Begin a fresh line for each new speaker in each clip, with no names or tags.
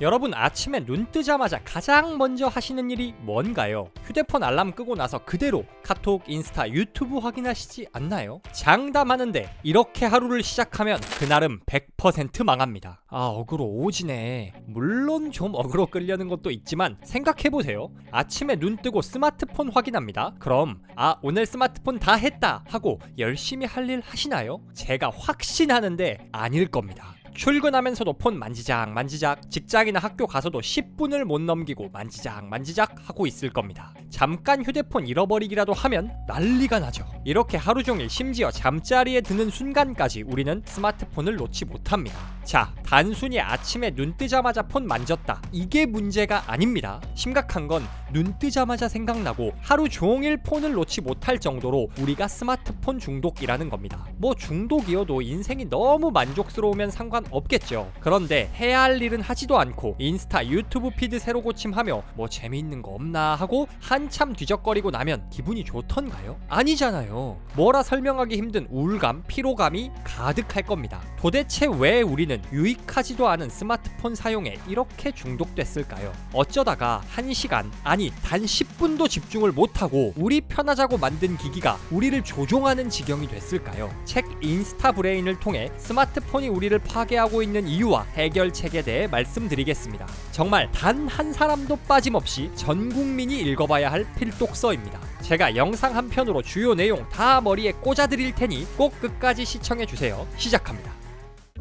여러분 아침에 눈 뜨자마자 가장 먼저 하시는 일이 뭔가요? 휴대폰 알람 끄고 나서 그대로 카톡, 인스타, 유튜브 확인하시지 않나요? 장담하는데 이렇게 하루를 시작하면 그날은 100% 망합니다. 아 어그로 오지네. 물론 좀 어그로 끌려는 것도 있지만 생각해보세요. 아침에 눈 뜨고 스마트폰 확인합니다. 그럼 아 오늘 스마트폰 다 했다 하고 열심히 할 일 하시나요? 제가 확신하는데 아닐 겁니다. 출근하면서도 폰 만지작 만지작 직장이나 학교 가서도 10분을 못 넘기고 만지작 만지작 하고 있을 겁니다. 잠깐 휴대폰 잃어버리기라도 하면 난리가 나죠. 이렇게 하루 종일 심지어 잠자리에 드는 순간까지 우리는 스마트폰을 놓지 못합니다. 자, 단순히 아침에 눈 뜨자마자 폰 만졌다. 이게 문제가 아닙니다. 심각한 건 눈 뜨자마자 생각나고 하루 종일 폰을 놓지 못할 정도로 우리가 스마트폰 중독이라는 겁니다. 뭐 중독이어도 인생이 너무 만족스러우면 상관 없겠죠. 그런데 해야 할 일은 하지도 않고 인스타, 유튜브 피드 새로 고침하며 뭐 재미있는 거 없나 하고 한참 뒤적거리고 나면 기분이 좋던가요? 아니잖아요. 뭐라 설명하기 힘든 우울감, 피로감이 가득할 겁니다. 도대체 왜 우리는 유익하지도 않은 스마트폰 사용에 이렇게 중독됐을까요? 어쩌다가 1시간, 아니 단 10분도 집중을 못하고 우리 편하자고 만든 기기가 우리를 조종하는 지경이 됐을까요? 책 인스타 브레인을 통해 스마트폰이 우리를 파괴 하고 있는 이유와 해결책에 대해 말씀드리겠습니다. 정말 단 한 사람도 빠짐없이 전 국민이 읽어봐야 할 필독서입니다. 제가 영상 한 편으로 주요 내용 다 머리에 꽂아드릴 테니 꼭 끝까지 시청해주세요. 시작합니다.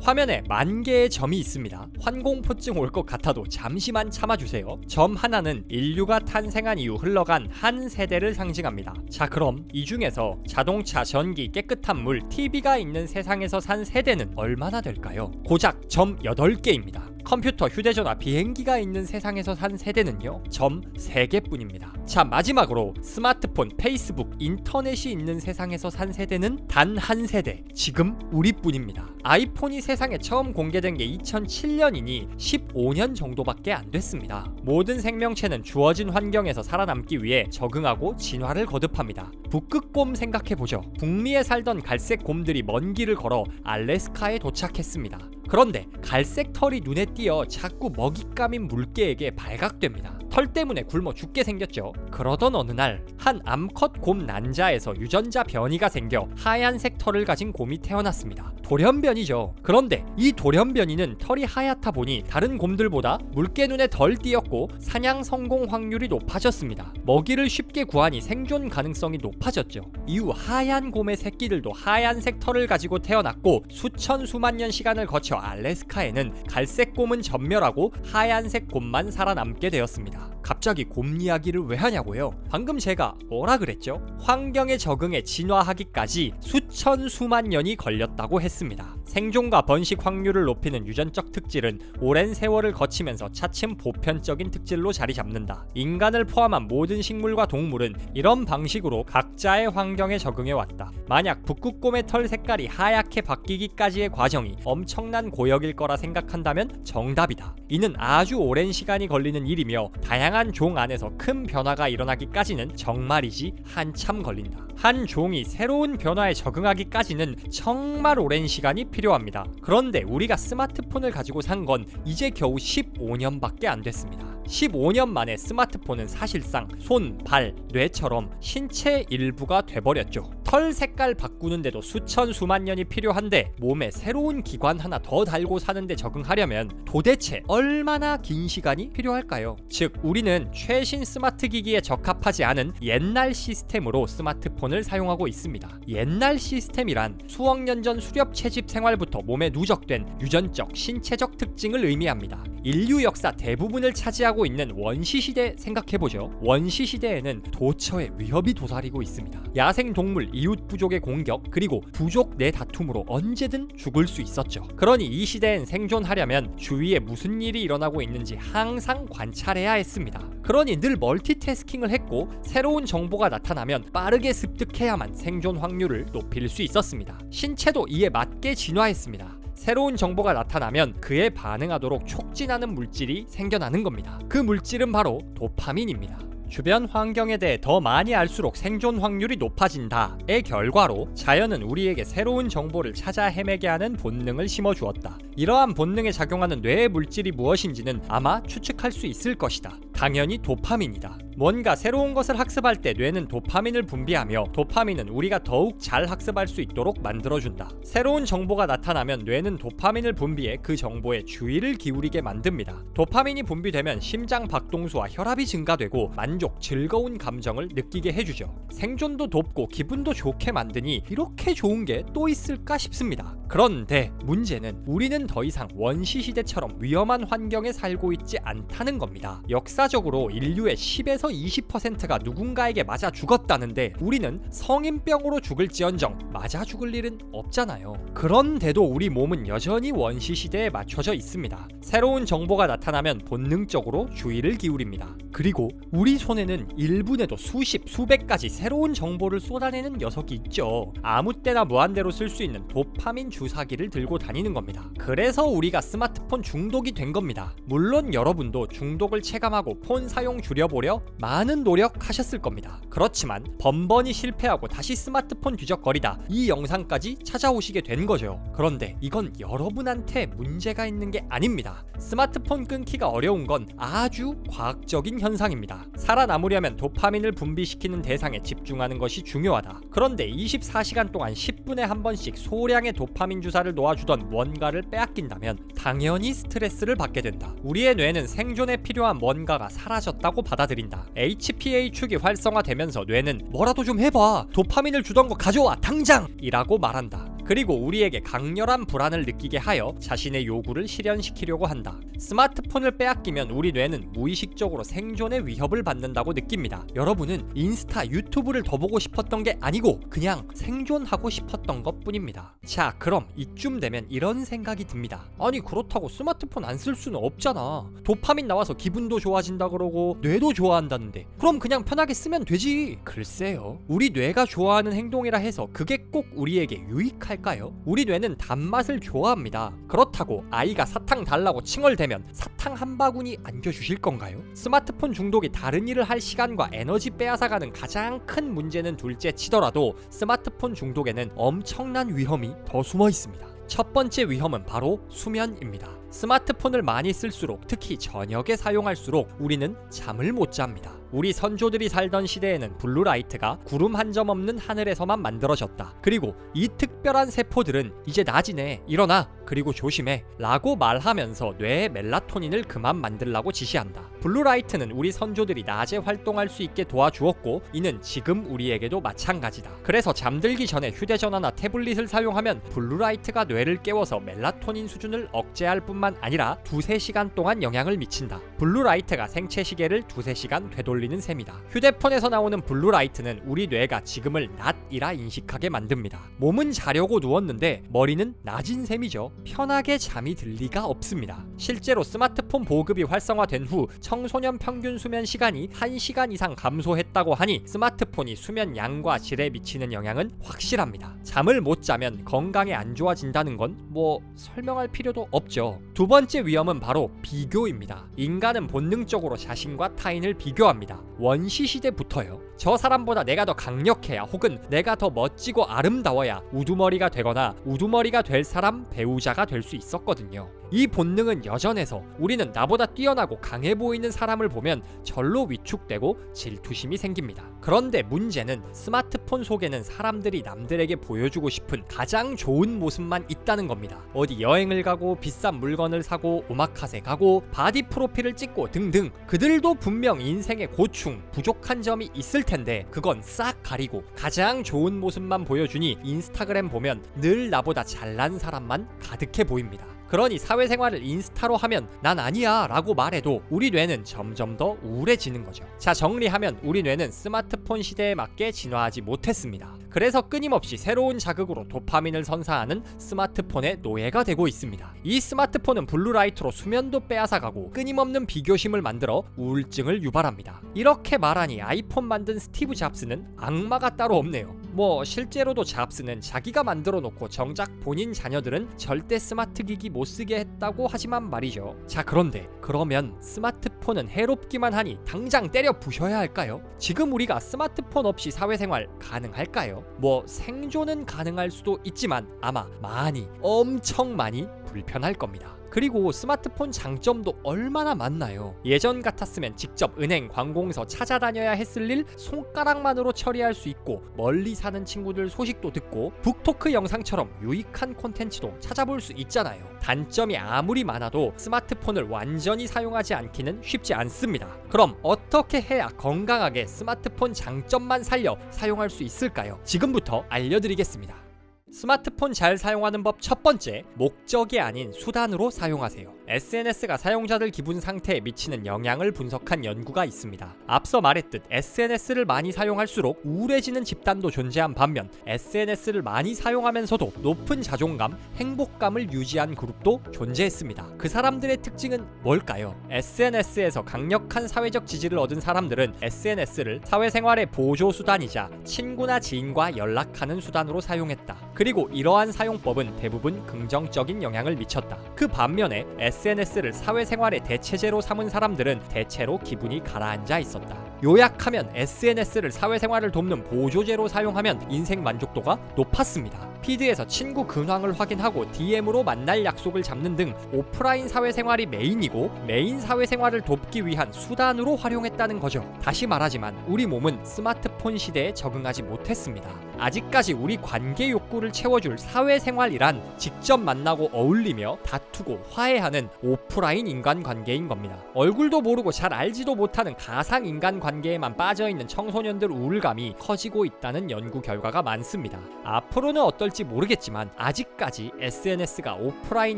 화면에 만 개의 점이 있습니다. 환공포증 올 것 같아도 잠시만 참아주세요. 점 하나는 인류가 탄생한 이후 흘러간 한 세대를 상징합니다. 자, 그럼 이 중에서 자동차, 전기, 깨끗한 물, TV가 있는 세상에서 산 세대는 얼마나 될까요? 고작 점 8개입니다. 컴퓨터, 휴대전화, 비행기가 있는 세상에서 산 세대는요, 점 3개뿐입니다. 자, 마지막으로 스마트폰, 페이스북, 인터넷이 있는 세상에서 산 세대는 단 한 세대, 지금 우리뿐입니다. 아이폰이 세상에 처음 공개된 게 2007년이니 15년 정도밖에 안 됐습니다. 모든 생명체는 주어진 환경에서 살아남기 위해 적응하고 진화를 거듭합니다. 북극곰 생각해보죠. 북미에 살던 갈색 곰들이 먼 길을 걸어 알래스카에 도착했습니다. 그런데 갈색 털이 눈에 띄어 자꾸 먹잇감인 물개에게 발각됩니다. 털 때문에 굶어 죽게 생겼죠. 그러던 어느 날 한 암컷 곰 난자에서 유전자 변이가 생겨 하얀색 털을 가진 곰이 태어났습니다. 돌연변이죠. 그런데 이 돌연변이는 털이 하얗다 보니 다른 곰들보다 물개 눈에 덜 띄었고 사냥 성공 확률이 높아졌습니다. 먹이를 쉽게 구하니 생존 가능성이 높아졌죠. 이후 하얀 곰의 새끼들도 하얀색 털을 가지고 태어났고 수천 수만 년 시간을 거쳐 알래스카에는 갈색 곰은 전멸하고 하얀색 곰만 살아남게 되었습니다. 갑자기 곰 이야기를 왜 하냐고요? 방금 제가 뭐라 그랬죠? 환경에 적응해 진화하기까지 수천 수만 년이 걸렸다고 했습니다. 했습니다. 생존과 번식 확률을 높이는 유전적 특질은 오랜 세월을 거치면서 차츰 보편적인 특질로 자리 잡는다. 인간을 포함한 모든 식물과 동물은 이런 방식으로 각자의 환경에 적응해 왔다. 만약 북극곰의 털 색깔이 하얗게 바뀌기까지의 과정이 엄청난 고역일 거라 생각한다면 정답이다. 이는 아주 오랜 시간이 걸리는 일이며 다양한 종 안에서 큰 변화가 일어나기까지는 정말이지 한참 걸린다. 한 종이 새로운 변화에 적응하기까지는 정말 오랜 시간이 필요 합니다. 그런데 우리가 스마트폰을 가지고 산 건 이제 겨우 15년밖에 안 됐습니다. 15년 만에 스마트폰은 사실상 손, 발, 뇌처럼 신체 일부가 돼버렸죠. 털 색깔 바꾸는데도 수천 수만 년이 필요한데 몸에 새로운 기관 하나 더 달고 사는데 적응하려면 도대체 얼마나 긴 시간이 필요할까요? 즉 우리는 최신 스마트 기기에 적합하지 않은 옛날 시스템으로 스마트폰을 사용하고 있습니다. 옛날 시스템이란 수억 년 전 수렵 채집 생활부터 몸에 누적된 유전적, 신체적 특징을 의미합니다. 인류 역사 대부분을 차지하고 있는 원시 시대 생각해보죠. 원시 시대에는 도처에 위협이 도사리고 있습니다. 야생 동물, 이웃 부족의 공격, 그리고 부족 내 다툼으로 언제든 죽을 수 있었죠. 그러니 이 시대엔 생존하려면 주위에 무슨 일이 일어나고 있는지 항상 관찰해야 했습니다. 그러니 늘 멀티태스킹을 했고 새로운 정보가 나타나면 빠르게 습득해야만 생존 확률을 높일 수 있었습니다. 신체도 이에 맞게 진화했습니다. 새로운 정보가 나타나면 그에 반응하도록 촉진하는 물질이 생겨나는 겁니다. 그 물질은 바로 도파민입니다. 주변 환경에 대해 더 많이 알수록 생존 확률이 높아진다의 결과로 자연은 우리에게 새로운 정보를 찾아 헤매게 하는 본능을 심어주었다. 이러한 본능에 작용하는 뇌의 물질이 무엇인지는 아마 추측할 수 있을 것이다. 당연히 도파민이다. 뭔가 새로운 것을 학습할 때 뇌는 도파민을 분비하며 도파민은 우리가 더욱 잘 학습할 수 있도록 만들어준다. 새로운 정보가 나타나면 뇌는 도파민을 분비해 그 정보에 주의를 기울이게 만듭니다. 도파민이 분비되면 심장 박동수와 혈압이 증가되고 만족, 즐거운 감정을 느끼게 해주죠. 생존도 돕고 기분도 좋게 만드니 이렇게 좋은 게 또 있을까 싶습니다. 그런데 문제는 우리는 더 이상 원시 시대처럼 위험한 환경에 살고 있지 않다는 겁니다. 역사적으로 인류의 10에서 20%가 누군가에게 맞아 죽었다는데 우리는 성인병으로 죽을지언정 맞아 죽을 일은 없잖아요. 그런데도 우리 몸은 여전히 원시 시대에 맞춰져 있습니다. 새로운 정보가 나타나면 본능적으로 주의를 기울입니다. 그리고 우리 손에는 1분에도 수십, 수백 가지 새로운 정보를 쏟아내는 녀석이 있죠. 아무 때나 무한대로 쓸 수 있는 도파민 주사기를 들고 다니는 겁니다. 그래서 우리가 스마트폰 중독이 된 겁니다. 물론 여러분도 중독을 체감하고 폰 사용 줄여보려 많은 노력하셨을 겁니다. 그렇지만 번번이 실패하고 다시 스마트폰 뒤적거리다 이 영상까지 찾아오시게 된 거죠. 그런데 이건 여러분한테 문제가 있는 게 아닙니다. 스마트폰 끊기가 어려운 건 아주 과학적인 현상입니다. 살아남으려면 도파민을 분비시키는 대상에 집중하는 것이 중요하다. 그런데 24시간 동안 10분에 한 번씩 소량의 도파민 주사를 놓아주던 뭔가를 빼앗긴다면 당연히 스트레스를 받게 된다. 우리의 뇌는 생존에 필요한 뭔가가 사라졌다고 받아들인다. HPA 축이 활성화되면서 뇌는 뭐라도 좀 해봐. 도파민을 주던 거 가져와 당장! 이라고 말한다. 그리고 우리에게 강렬한 불안을 느끼게 하여 자신의 요구를 실현시키려고 한다. 스마트폰을 빼앗기면 우리 뇌는 무의식적으로 생존의 위협을 받는다고 느낍니다. 여러분은 인스타, 유튜브를 더 보고 싶었던 게 아니고 그냥 생존하고 싶었던 것 뿐입니다. 자, 그럼 이쯤 되면 이런 생각이 듭니다. 아니, 그렇다고 스마트폰 안 쓸 수는 없잖아. 도파민 나와서 기분도 좋아진다 그러고 뇌도 좋아한다는데 그럼 그냥 편하게 쓰면 되지. 글쎄요. 우리 뇌가 좋아하는 행동이라 해서 그게 꼭 우리에게 유익할 까요? 우리 뇌는 단맛을 좋아합니다. 그렇다고 아이가 사탕 달라고 칭얼대면 사탕 한 바구니 안겨주실 건가요? 스마트폰 중독이 다른 일을 할 시간과 에너지 빼앗아가는 가장 큰 문제는 둘째 치더라도 스마트폰 중독에는 엄청난 위험이 더 숨어 있습니다. 첫 번째 위험은 바로 수면입니다. 스마트폰을 많이 쓸수록 특히 저녁에 사용할수록 우리는 잠을 못 잡니다. 우리 선조들이 살던 시대에는 블루라이트가 구름 한 점 없는 하늘에서만 만들어졌다. 그리고 이 특별한 세포들은 이제 낮이네 일어나 그리고 조심해 라고 말하면서 뇌에 멜라토닌을 그만 만들라고 지시한다. 블루라이트는 우리 선조들이 낮에 활동할 수 있게 도와주었고 이는 지금 우리에게도 마찬가지다. 그래서 잠들기 전에 휴대전화나 태블릿을 사용하면 블루라이트가 뇌를 깨워서 멜라토닌 수준을 억제할 뿐만 아니라 두세 시간 동안 영향을 미친다. 블루라이트가 생체 시계를 두세 시간 되돌리는 셈이다. 휴대폰에서 나오는 블루라이트는 우리 뇌가 지금을 낮이라 인식하게 만듭니다. 몸은 자려고 누웠는데 머리는 낮인 셈이죠. 편하게 잠이 들 리가 없습니다. 실제로 스마트폰 보급이 활성화된 후 청소년 평균 수면 시간이 1시간 이상 감소했다고 하니 스마트폰이 수면 양과 질에 미치는 영향은 확실합니다. 잠을 못 자면 건강에 안 좋아진다는 건 뭐 설명할 필요도 없죠. 두 번째 위험은 바로 비교입니다. 인간 은 본능적으로 자신과 타인을 비교합니다. 원시 시대부터요. 저 사람보다 내가 더 강력해야 혹은 내가 더 멋지고 아름다워야 우두머리가 되거나 우두머리가 될 사람 배우자가 될 수 있었거든요. 이 본능은 여전해서 우리는 나보다 뛰어나고 강해 보이는 사람을 보면 절로 위축되고 질투심이 생깁니다. 그런데 문제는 스마트폰 속에는 사람들이 남들에게 보여주고 싶은 가장 좋은 모습만 있다는 겁니다. 어디 여행을 가고 비싼 물건을 사고 오마카세 가고 바디 프로필을 찍고 등등 그들도 분명 인생의 고충, 부족한 점이 있을 텐데 그건 싹 가리고 가장 좋은 모습만 보여주니 인스타그램 보면 늘 나보다 잘난 사람만 가득해 보입니다. 그러니 사회생활을 인스타로 하면 난 아니야 라고 말해도 우리 뇌는 점점 더 우울해지는 거죠. 자, 정리하면 우리 뇌는 스마트폰 시대에 맞게 진화하지 못했습니다. 그래서 끊임없이 새로운 자극으로 도파민을 선사하는 스마트폰의 노예가 되고 있습니다. 이 스마트폰은 블루라이트로 수면도 빼앗아가고 끊임없는 비교심을 만들어 우울증을 유발합니다. 이렇게 말하니 아이폰 만든 스티브 잡스는 악마가 따로 없네요. 뭐 실제로도 잡스는 자기가 만들어 놓고 정작 본인 자녀들은 절대 스마트 기기 못 쓰게 했다고 하지만 말이죠. 자 그런데 그러면 스마트폰은 해롭기만 하니 당장 때려 부셔야 할까요? 지금 우리가 스마트폰 없이 사회생활 가능할까요? 뭐 생존은 가능할 수도 있지만 아마 많이 엄청 많이 불편할 겁니다. 그리고 스마트폰 장점도 얼마나 많나요? 예전 같았으면 직접 은행, 관공서 찾아다녀야 했을 일 손가락만으로 처리할 수 있고 멀리 사는 친구들 소식도 듣고 북토크 영상처럼 유익한 콘텐츠도 찾아볼 수 있잖아요. 단점이 아무리 많아도 스마트폰을 완전히 사용하지 않기는 쉽지 않습니다. 그럼 어떻게 해야 건강하게 스마트폰 장점만 살려 사용할 수 있을까요? 지금부터 알려드리겠습니다. 스마트폰 잘 사용하는 법 첫 번째, 목적이 아닌 수단으로 사용하세요. SNS가 사용자들 기분 상태에 미치는 영향을 분석한 연구가 있습니다. 앞서 말했듯 SNS를 많이 사용할수록 우울해지는 집단도 존재한 반면 SNS를 많이 사용하면서도 높은 자존감, 행복감을 유지한 그룹도 존재했습니다. 그 사람들의 특징은 뭘까요? SNS에서 강력한 사회적 지지를 얻은 사람들은 SNS를 사회생활의 보조 수단이자 친구나 지인과 연락하는 수단으로 사용했다. 그리고 이러한 사용법은 대부분 긍정적인 영향을 미쳤다. 그 반면에 SNS를 사회생활의 대체제로 삼은 사람들은 대체로 기분이 가라앉아 있었다. 요약하면 SNS를 사회생활을 돕는 보조제로 사용하면 인생 만족도가 높았습니다. 피드에서 친구 근황을 확인하고 DM으로 만날 약속을 잡는 등 오프라인 사회생활이 메인이고 메인 사회생활을 돕기 위한 수단으로 활용했다는 거죠. 다시 말하지만 우리 몸은 스마트폰 시대에 적응하지 못했습니다. 아직까지 우리 관계 욕구를 채워줄 사회생활이란 직접 만나고 어울리며 다투고 화해하는 오프라인 인간관계인 겁니다. 얼굴도 모르고 잘 알지도 못하는 가상 인간관계에만 빠져있는 청소년들 우울감이 커지고 있다는 연구 결과가 많습니다. 앞으로는 어떨지 모르겠지만 아직까지 SNS가 오프라인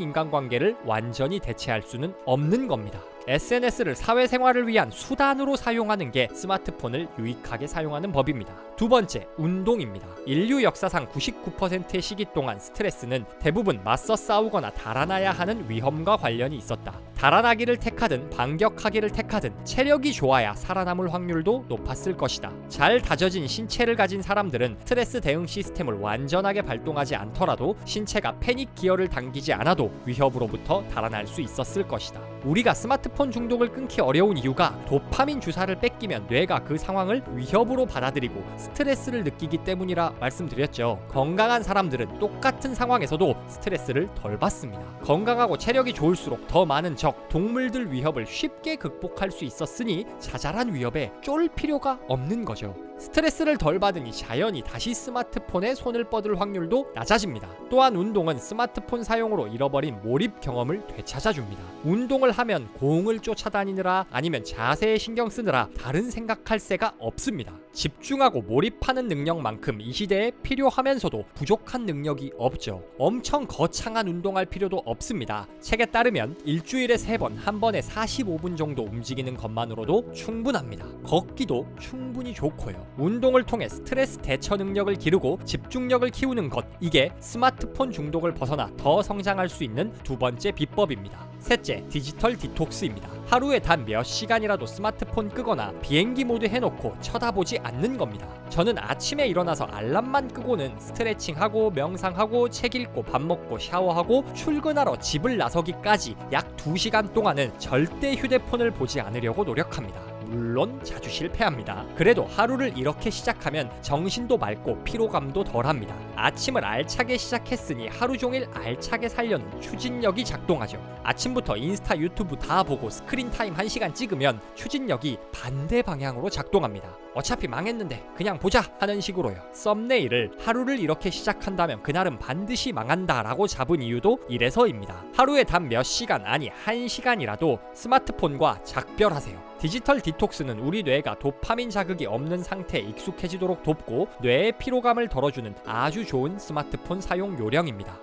인간관계를 완전히 대체할 수는 없는 겁니다. SNS를 사회생활을 위한 수단으로 사용하는 게 스마트폰을 유익하게 사용하는 법입니다. 두 번째, 운동입니다. 인류 역사상 99%의 시기 동안 스트레스는 대부분 맞서 싸우거나 달아나야 하는 위험과 관련이 있었다. 달아나기를 택하든 반격하기를 택하든 체력이 좋아야 살아남을 확률도 높았을 것이다. 잘 다져진 신체를 가진 사람들은 스트레스 대응 시스템을 완전하게 발동하지 않더라도 신체가 패닉 기어를 당기지 않아도 위협으로부터 달아날 수 있었을 것이다. 우리가 스마트폰 중독을 끊기 어려운 이유가 도파민 주사를 뺏기면 뇌가 그 상황을 위협으로 받아들이고 스트레스를 느끼기 때문이라 말씀드렸죠. 건강한 사람들은 똑같은 상황에서도 스트레스를 덜 받습니다. 건강하고 체력이 좋을수록 더 많은 적, 동물들 위협을 쉽게 극복할 수 있었으니 자잘한 위협에 쫄 필요가 없는 거죠. 스트레스를 덜 받으니 자연히 다시 스마트폰에 손을 뻗을 확률도 낮아집니다. 또한 운동은 스마트폰 사용으로 잃어버린 몰입 경험을 되찾아줍니다. 운동을 하면 공을 쫓아다니느라 아니면 자세에 신경 쓰느라 다른 생각할 새가 없습니다. 집중하고 몰입하는 능력만큼 이 시대에 필요하면서도 부족한 능력이 없죠. 엄청 거창한 운동할 필요도 없습니다. 책에 따르면 일주일에 3번, 한 번에 45분 정도 움직이는 것만으로도 충분합니다. 걷기도 충분히 좋고요. 운동을 통해 스트레스 대처 능력을 기르고 집중력을 키우는 것 이게 스마트폰 중독을 벗어나 더 성장할 수 있는 두 번째 비법입니다. 셋째, 디지털 디톡스입니다. 하루에 단 몇 시간이라도 스마트폰 끄거나 비행기 모드 해놓고 쳐다보지 않는 겁니다. 저는 아침에 일어나서 알람만 끄고는 스트레칭하고 명상하고 책 읽고 밥 먹고 샤워하고 출근하러 집을 나서기까지 약 2시간 동안은 절대 휴대폰을 보지 않으려고 노력합니다. 물론 자주 실패합니다. 그래도 하루를 이렇게 시작하면 정신도 맑고 피로감도 덜합니다. 아침을 알차게 시작했으니 하루 종일 알차게 살려는 추진력이 작동하죠. 아침부터 인스타 유튜브 다 보고 스크린 타임 1시간 찍으면 추진력이 반대 방향으로 작동합니다. 어차피 망했는데 그냥 보자 하는 식으로요. 썸네일을 하루를 이렇게 시작한다면 그날은 반드시 망한다라고 잡은 이유도 이래서입니다. 하루에 단 몇 시간 아니 한 시간이라도 스마트폰과 작별하세요. 디지털 디톡스는 우리 뇌가 도파민 자극이 없는 상태에 익숙해지도록 돕고 뇌의 피로감을 덜어주는 아주 좋은 스마트폰 사용 요령입니다.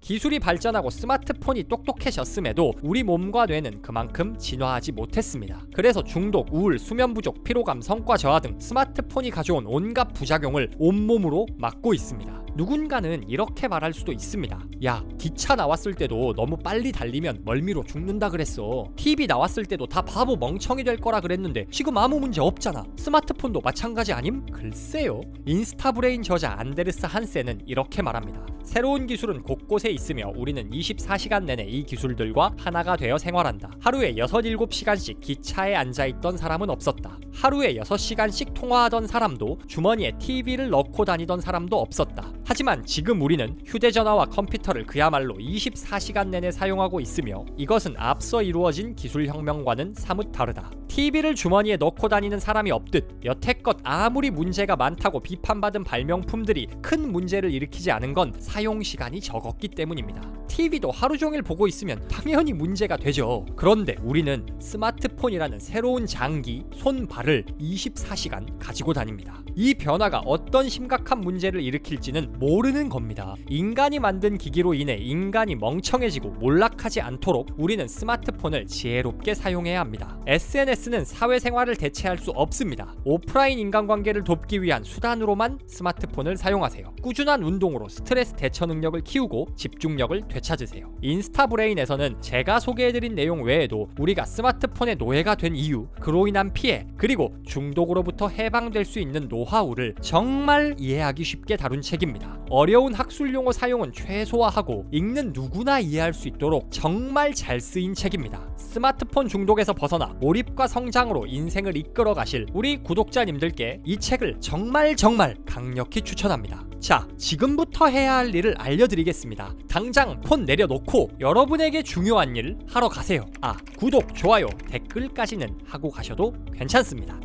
기술이 발전하고 스마트폰이 똑똑해졌음에도 우리 몸과 뇌는 그만큼 진화하지 못했습니다. 그래서 중독, 우울, 수면 부족, 피로감, 성과 저하 등 스마트폰이 가져온 온갖 부작용을 온몸으로 막고 있습니다. 누군가는 이렇게 말할 수도 있습니다. 야, 기차 나왔을 때도 너무 빨리 달리면 멀미로 죽는다 그랬어. TV 나왔을 때도 다 바보 멍청이 될 거라 그랬는데 지금 아무 문제 없잖아. 스마트폰도 마찬가지 아님? 글쎄요. 인스타브레인 저자 안데르스 한센은 이렇게 말합니다. 새로운 기술은 곳곳에 있으며 우리는 24시간 내내 이 기술들과 하나가 되어 생활한다. 하루에 6, 7시간씩 기차에 앉아있던 사람은 없었다. 하루에 6시간씩 통화하던 사람도 주머니에 TV를 넣고 다니던 사람도 없었다. 하지만 지금 우리는 휴대전화와 컴퓨터를 그야말로 24시간 내내 사용하고 있으며 이것은 앞서 이루어진 기술 혁명과는 사뭇 다르다. TV를 주머니에 넣고 다니는 사람이 없듯 여태껏 아무리 문제가 많다고 비판받은 발명품들이 큰 문제를 일으키지 않은 건 사용 시간이 적었기 때문입니다. TV도 하루 종일 보고 있으면 당연히 문제가 되죠. 그런데 우리는 스마트폰이라는 새로운 장기, 손, 발을 24시간 가지고 다닙니다. 이 변화가 어떤 심각한 문제를 일으킬지는 모르는 겁니다. 인간이 만든 기기로 인해 인간이 멍청해지고 몰락하지 않도록 우리는 스마트폰을 지혜롭게 사용해야 합니다. SNS는 사회생활을 대체할 수 없습니다. 오프라인 인간관계를 돕기 위한 수단으로만 스마트폰을 사용하세요. 꾸준한 운동으로 스트레스 대처 능력을 키우고 집중력을 되찾으세요. 인스타브레인에서는 제가 소개해드린 내용 외에도 우리가 스마트폰의 노예가 된 이유, 그로 인한 피해, 그리고 중독으로부터 해방될 수 있는 노하우를 정말 이해하기 쉽게 다룬 책입 니다. 어려운 학술 용어 사용은 최소화하고 읽는 누구나 이해할 수 있도록 정말 잘 쓰인 책입니다. 스마트폰 중독에서 벗어나 몰입과 성장으로 인생을 이끌어 가실 우리 구독자님들께 이 책을 정말 정말 강력히 추천합니다. 자, 지금부터 해야 할 일을 알려드리겠습니다. 당장 폰 내려놓고 여러분에게 중요한 일 하러 가세요. 아, 구독, 좋아요, 댓글까지는 하고 가셔도 괜찮습니다.